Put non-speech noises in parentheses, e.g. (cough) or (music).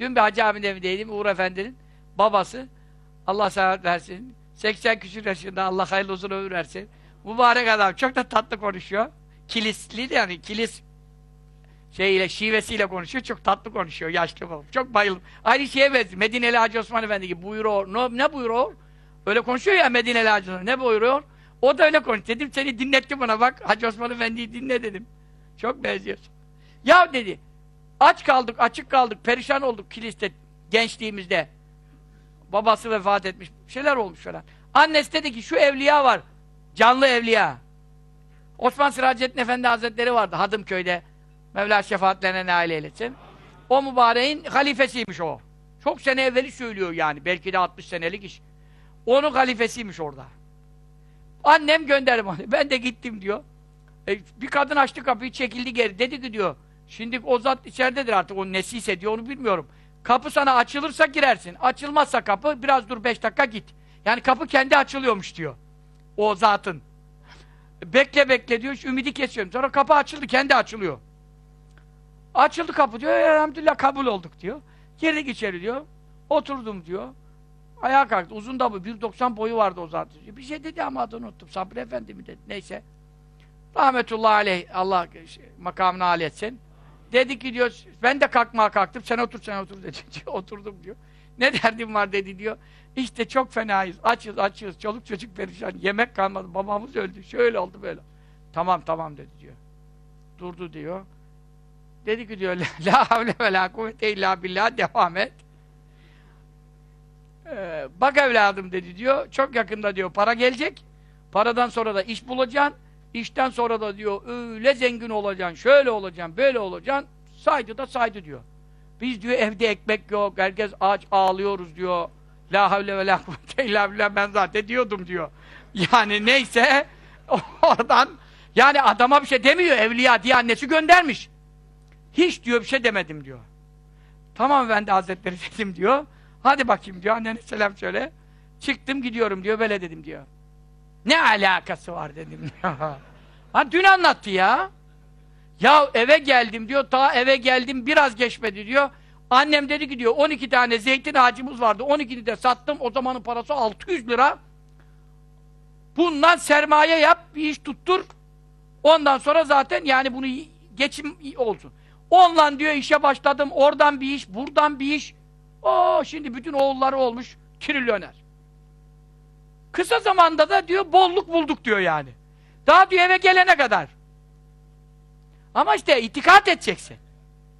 Dün bir hacı abinin evindeydim. Uğur Efendi'nin babası. Allah sağlık versin. 80 küsur yaşında. Allah hayırlı uzun ömür versin. Mübarek adam. Çok da tatlı konuşuyor. Kilisli yani kilis şeyiyle, şivesiyle konuşuyor. Çok tatlı konuşuyor. Yaşlı baba. Çok bayıldım. Aynı şeye benziyor. Medineli Hacı Osman Efendi gibi buyuruyor. Ne, ne buyuruyor? Öyle konuşuyor ya Medineli Hacı Osman. Ne buyuruyor? O da öyle konuşuyor. Dedim seni dinletti bana bak. Hacı Osman Efendi'yi dinle dedim. Çok benziyorsun. Ya dedi. Aç kaldık, açık kaldık, perişan olduk kiliste gençliğimizde. Babası vefat etmiş. Şeyler olmuş falan. Annesi dedi ki şu evliya var. Canlı evliya. Osman Sıracettin Efendi Hazretleri vardı Hadımköy'de. Mevla şefaatlerine nail eylesin. O mübareğin halifesiymiş o. Çok sene evveli söylüyor yani. Belki de 60 senelik iş. Onun halifesiymiş orada. Annem gönderdi bana. (laughs) Ben de gittim diyor. E, bir kadın açtı kapıyı çekildi geri. Dedi ki diyor. Şimdi o zat içeridedir artık. O nesiyse diyor onu bilmiyorum. Kapı sana açılırsa girersin. Açılmazsa kapı biraz dur beş dakika git. Yani kapı kendi açılıyormuş diyor. O zatın. Bekle bekle diyor. Ümidi kesiyorum. Sonra kapı açıldı. Kendi açılıyor. Açıldı kapı diyor. Elhamdülillah kabul olduk diyor. Girdik içeri diyor. Oturdum diyor. Ayağa kalktı. Uzun da bu. 1.90 boyu vardı o zaten. Bir şey dedi ama adını unuttum. Sabri Efendi mi dedi. Neyse. Rahmetullahi aleyh. Allah şey, makamını âli etsin. Dedi ki diyor, ben de kalkmaya kalktım. Sen otur, sen otur dedi. (laughs) Oturdum diyor. Ne derdim var dedi diyor. İşte çok fenayız. Açız, açız. Çoluk çocuk perişan. Yemek kalmadı. Babamız öldü. Şöyle oldu böyle. Tamam, tamam dedi diyor. Durdu diyor. Dedi ki diyor, (laughs) la havle ve la kuvvete illa billah devam et. Ee, bak evladım dedi diyor, çok yakında diyor para gelecek. Paradan sonra da iş bulacaksın. İşten sonra da diyor öyle zengin olacaksın, şöyle olacaksın, böyle olacaksın. Saydı da saydı diyor. Biz diyor evde ekmek yok, herkes aç ağlıyoruz diyor. La havle ve la kuvvete illa billah ben zaten diyordum diyor. Yani neyse (laughs) oradan yani adama bir şey demiyor evliya diye annesi göndermiş. Hiç diyor bir şey demedim diyor. Tamam ben de hazretleri (laughs) dedim diyor. Hadi bakayım diyor annene selam söyle. Çıktım gidiyorum diyor böyle dedim diyor. Ne alakası var dedim. (laughs) Ha dün anlattı ya. Ya eve geldim diyor. Ta eve geldim biraz geçmedi diyor. Annem dedi ki diyor 12 tane zeytin ağacımız vardı. 12'ni de sattım. O zamanın parası 600 lira. Bundan sermaye yap, bir iş tuttur. Ondan sonra zaten yani bunu geçim olsun. Onunla diyor işe başladım. Oradan bir iş, buradan bir iş. Oo şimdi bütün oğulları olmuş trilyoner. Kısa zamanda da diyor bolluk bulduk diyor yani. Daha diyor eve gelene kadar. Ama işte itikat edeceksin.